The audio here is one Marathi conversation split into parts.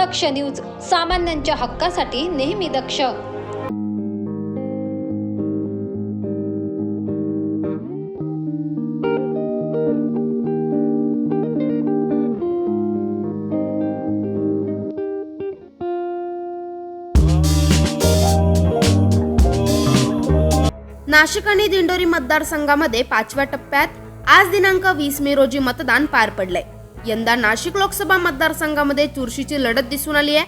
दक्ष न्यूज सामान्यांच्या हक्कासाठी नेहमी दक्ष. नाशिक आणि दिंडोरी मतदारसंघामध्ये पाचव्या टप्प्यात आज दिनांक वीस मे रोजी मतदान पार पडलंय. यंदा नाशिक लोकसभा मतदारसंघामध्ये चुरशीची लढत दिसून आली आहे.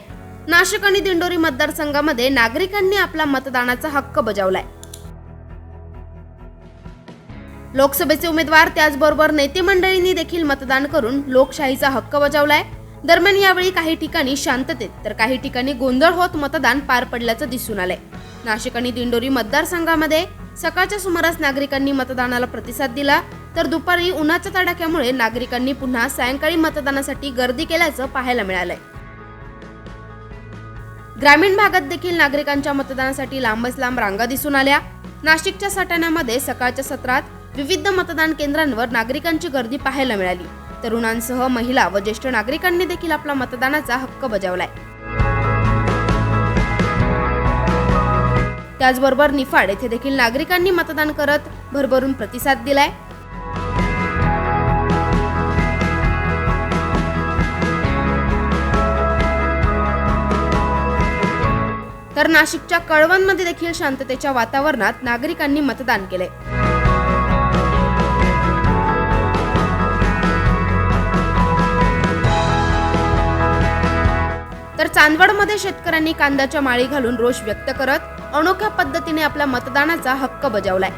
नाशिक आणि दिंडोरी मतदारसंघामध्ये नागरिकांनी आपला मतदानाचा हक्क बजावलाय. लोकसभेचे उमेदवार त्याचबरोबर नेते मंडळींनी देखील मतदान करून लोकशाहीचा हक्क बजावलाय. दरम्यान यावेळी काही ठिकाणी शांततेत तर काही ठिकाणी गोंधळ होत मतदान पार पडल्याचं दिसून आलंय. नाशिक आणि दिंडोरी मतदारसंघामध्ये सकाळच्या सुमारास नागरिकांनी मतदानाला प्रतिसाद दिला. तर दुपारी उन्हाच्या तडाख्यामुळे नागरिकांनी पुन्हा सायंकाळी मतदानासाठी गर्दी केल्याचं पाहायला मिळालंय. ग्रामीण भागात देखील नागरिकांच्या मतदानासाठी लांबच लांब रांगा दिसून आल्या. नाशिकच्या सटाण्यामध्ये सकाळच्या सत्रात विविध मतदान केंद्रांवर नागरिकांची गर्दी पाहायला मिळाली. तरुणांसह महिला व ज्येष्ठ नागरिकांनी देखील आपला मतदानाचा हक्क बजावलाय. त्याचबरोबर निफाड येथे देखील नागरिकांनी मतदान करत भरभरून प्रतिसाद दिलाय. तर नाशिकच्या कळवणमध्ये देखील शांततेच्या वातावरणात नागरिकांनी मतदान केले तर चांदवडमध्ये शेतकऱ्यांनी कांद्याच्या माळी घालून रोष व्यक्त करत अनोख्या पद्धतीने आपल्या मतदानाचा हक्क बजावलाय.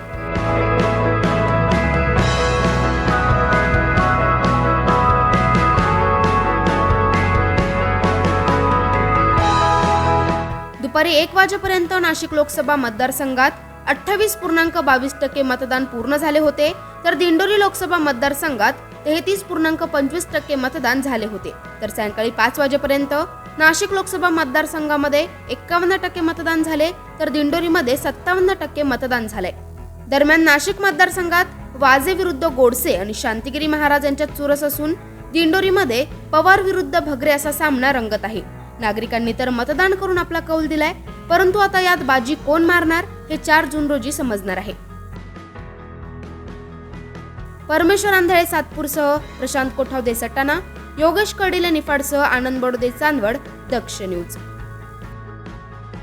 दुपारी एक वाजेपर्यंत नाशिक लोकसभा मतदारसंघात अठ्ठावीस पूर्णांक बावीस टक्के मतदान पूर्ण झाले होते. तर दिंडोरी लोकसभा मतदारसंघात तेहतीस पूर्णांक पंचवीस टक्के मतदान झाले होते. तर सायंकाळी पाच वाजेपर्यंत नाशिक लोकसभा मतदारसंघामध्ये एक्कावन्न टक्के मतदान झाले. तर दिंडोरीमध्ये सत्तावन्न टक्के मतदान झालंय. दरम्यान नाशिक मतदारसंघात वाजे विरुद्ध गोडसे आणि शांतिगिरी महाराज यांच्यात चुरस असून दिंडोरीमध्ये पवार विरुद्ध भगरे असा सामना रंगत आहे. नागरिकांनी तर मतदान करून आपला कौल दिलाय परंतु आता यात बाजी कोण मारणार हे चार जून रोजी समजणार आहे. परमेश्वर आंधळे सातपूरसह प्रशांत कोठावदे सटाणा योगेश कडिले निफाडसह आनंद बडोदे चांदवड दक्ष न्यूज.